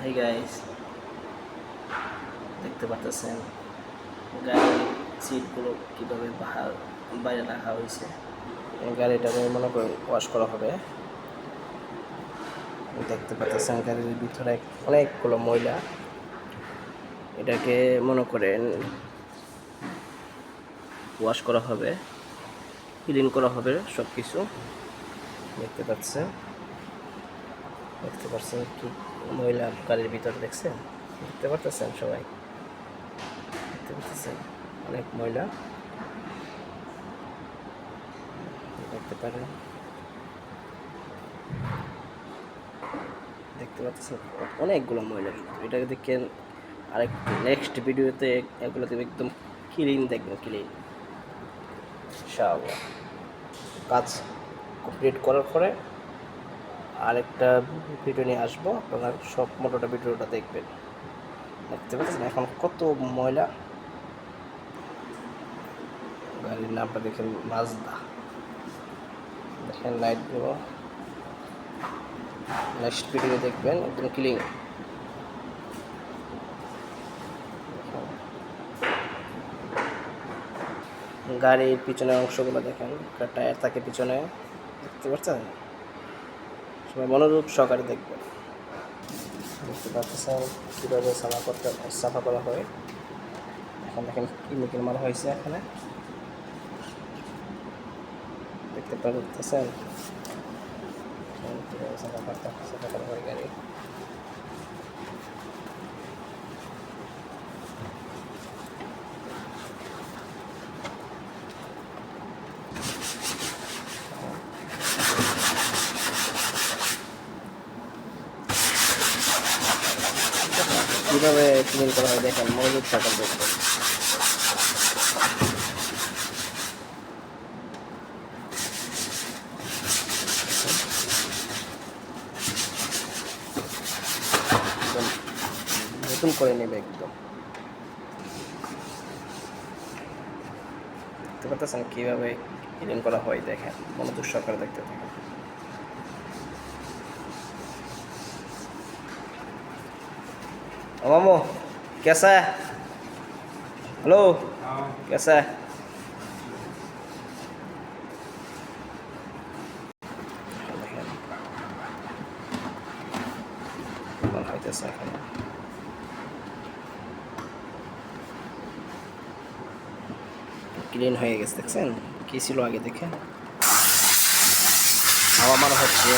Hi guys দেখতে পাচ্ছেন গাড়ির সিটগুলো কীভাবে বাইরে রাখা হয়েছে। গাড়িটাকে মনে করি ওয়াশ করা হবে। দেখতে পাচ্ছেন গাড়ির ভিতরে অনেকগুলো ময়লা। এটাকে মনে করেন ওয়াশ করা হবে ক্লিন করা হবে সব কিছু দেখতে পাচ্ছেন? দেখতে পাচ্ছেন কি মহিলা গাড়ির ভিতরে দেখছেন? দেখতে পারতেছেন সবাই? দেখতে পাচ্ছেন অনেক মহিলা। দেখতে পারেন। দেখতে পাচ্ছেন অনেকগুলো মহিলা কিন্তু এটাকে দেখেন আরেক নেক্সট ভিডিওতে এগুলো একদম ক্লিন দেখবেন ক্লিন ইনশাআল্লাহ। কাজ কমপ্লিট করার পরে আরেকটা ভিডিও নিয়ে আসব। আপনারা সব মোটোটা ভিডিওটা দেখবেন। দেখতে পাচ্ছেন এখন কত ময়লা। গাড়ির নামটা দেখেন মাজদা। দেখেন লাইট লাইটগুলো নেক্সট ভিডিও দেখবেন, একদম ক্লিন গাড়ির পিছনের অংশগুলো দেখেন টায়ার থাকে পিছনে। দেখতে পাচ্ছেন? সবাই মনোযোগ সহকারে দেখবেন। দেখতে পাচ্ছেন কীভাবে সাফা করতে, সাফা করা হয়। এখন দেখেন কেমিক্যাল মারা হয়েছে এখানে। দেখতে পাচ্ছেন সাফা করতে, সাফা করা হয় গাড়ি। কীভাবে ক্লিন করা হয় দেখেন, মনোযোগ সহকারে দেখবেন নতুন করে নেবে একদম। দেখতে পাচ্ছেন কীভাবে ক্লিন করা হয় দেখেন, মনোযোগ সহকারে দেখতে থাকেন। मामू कैसा है हेलो कैसा है কেমন হইতেছে এখানে ক্লিন হয়ে গেছে দেখছেন কি ছিল আগে দেখে হাওয়া মারা হচ্ছে